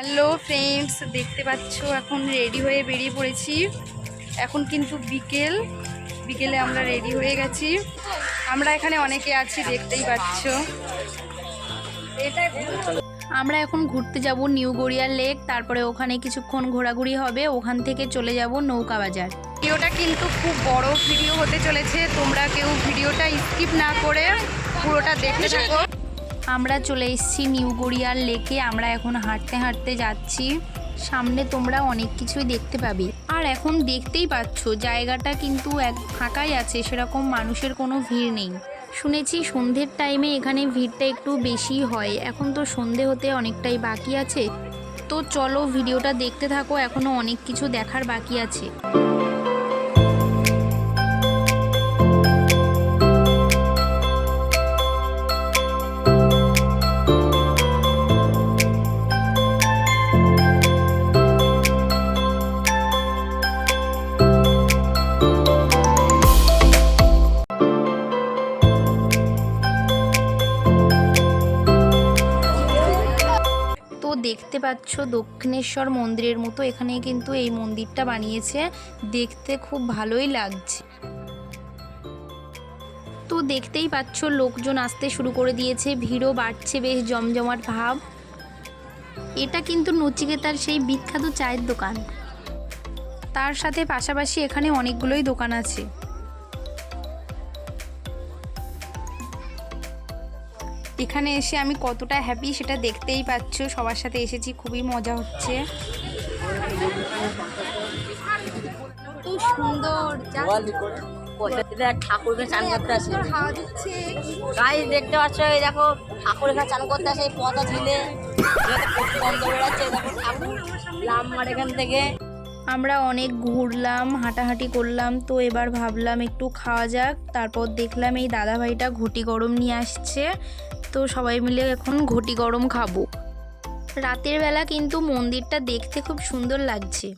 Hello friends দেখতে পাচ্ছ, এখন রেডি হয়ে বেরিয়ে পড়েছি। এখন কিন্তু বিকেল, বিকেলে আমরা রেডি হয়ে গেছি। আমরা এখানে অনেকে আছি, দেখতেই পাচ্ছ। আমরা এখন ঘুরতে যাব নিউ গড়িয়া লেক, তারপরে ওখানে কিছুক্ষণ ঘোরাঘুরি হবে, ওখান থেকে চলে যাব নৌকা বাজার। ভিডিওটা কিন্তু খুব বড় ভিডিও হতে চলেছে, তোমরা কেউ ভিডিওটা স্কিপ না করে পুরোটা দেখতে থাকো। আমরা চলে এসেছি নিউ গড়িয়ার লেকে। আমরা এখন হাঁটতে হাঁটতে যাচ্ছি। সামনে তোমরা অনেক কিছুই দেখতে পাবে। আর এখন দেখতেই পাচ্ছ, জায়গাটা কিন্তু এক ফাঁকাই আছে, সেরকম মানুষের কোনো ভিড় নেই। শুনেছি সন্ধ্যের টাইমে এখানে ভিড়টা একটু বেশি হয়। এখন তো সন্ধে হতে অনেকটাই বাকি আছে। তো চলো ভিডিওটা দেখতে থাকো এখনও অনেক কিছু দেখার বাকি আছে। দেখতে পাচ্ছ দক্ষিণেশ্বর মন্দিরের মতো। এখানে কিন্তু এই মন্দিরটা বানিয়েছে। দেখতে খুব ভালোই লাগছে। তো দেখতেই পাচ্ছ লোকজন আসতে শুরু করে দিয়েছে। ভিড়ও বাড়ছে, বেশ জমজমাট ভাব। এটা কিন্তু নচিকেতার সেই বিখ্যাত চায়ের দোকান। তার সাথে পাশাপাশি এখানে অনেকগুলোই দোকান আছে। এখানে এসে আমি কতটা হ্যাপি সেটা দেখতেই পাচ্ছ। সবার সাথে এসেছি খুবই মজা হচ্ছে। সুন্দর চান করতে আসে। দেখতে পাচ্ছ এই দেখো ঠাকুর এখানে চান করতে আসে এই ঝিলে। গন্ধ বেড়াচ্ছে দেখো ঠাকুর লাম্বার এখান থেকে আমরা অনেক ঘুরলাম হাঁটাহাঁটি করলাম তো এবার ভাবলাম একটু খাওয়া যাক। তারপর দেখলাম এই দাদাভাইটা ঘটি গরম নিয়ে আসছে। তো সবাই মিলে এখন ঘটি গরম খাব। রাতের বেলা কিন্তু মন্দিরটা দেখতে খুব সুন্দর লাগছে।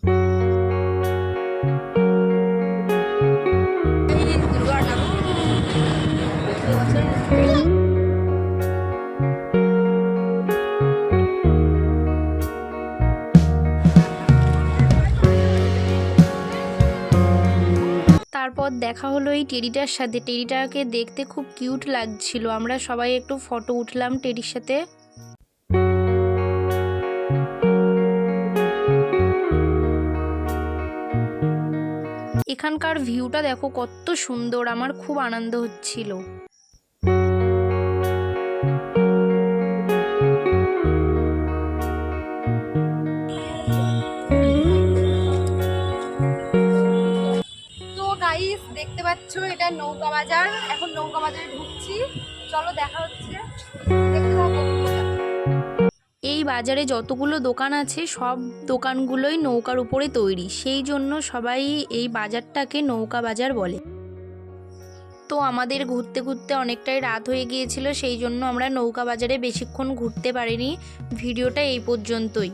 তারপর দেখা হলো এই টেডিটার সাথে। টেডিটাকে দেখতে খুব কিউট লাগছিল। আমরা সবাই একটু ফটো উঠলাম টেডির সাথে। এখানকার ভিউটা দেখো কত সুন্দর। আমার খুব আনন্দ হচ্ছিল। দেখতে পাচ্ছ এটা নৌকা বাজার। এখন নৌকা বাজারে ঢুকছি। চলো দেখা হচ্ছে। এই বাজারে যতগুলো দোকান আছে সব দোকানগুলোই নৌকার উপরে তৈরি। সেই জন্য সবাই এই বাজারটাকে নৌকা বাজার বলে। তো আমাদের ঘুরতে ঘুরতে অনেকটাই রাত হয়ে গিয়েছিল সেই জন্য আমরা নৌকা বাজারে বেশিক্ষণ ঘুরতে পারিনি। ভিডিওটা এই পর্যন্তই।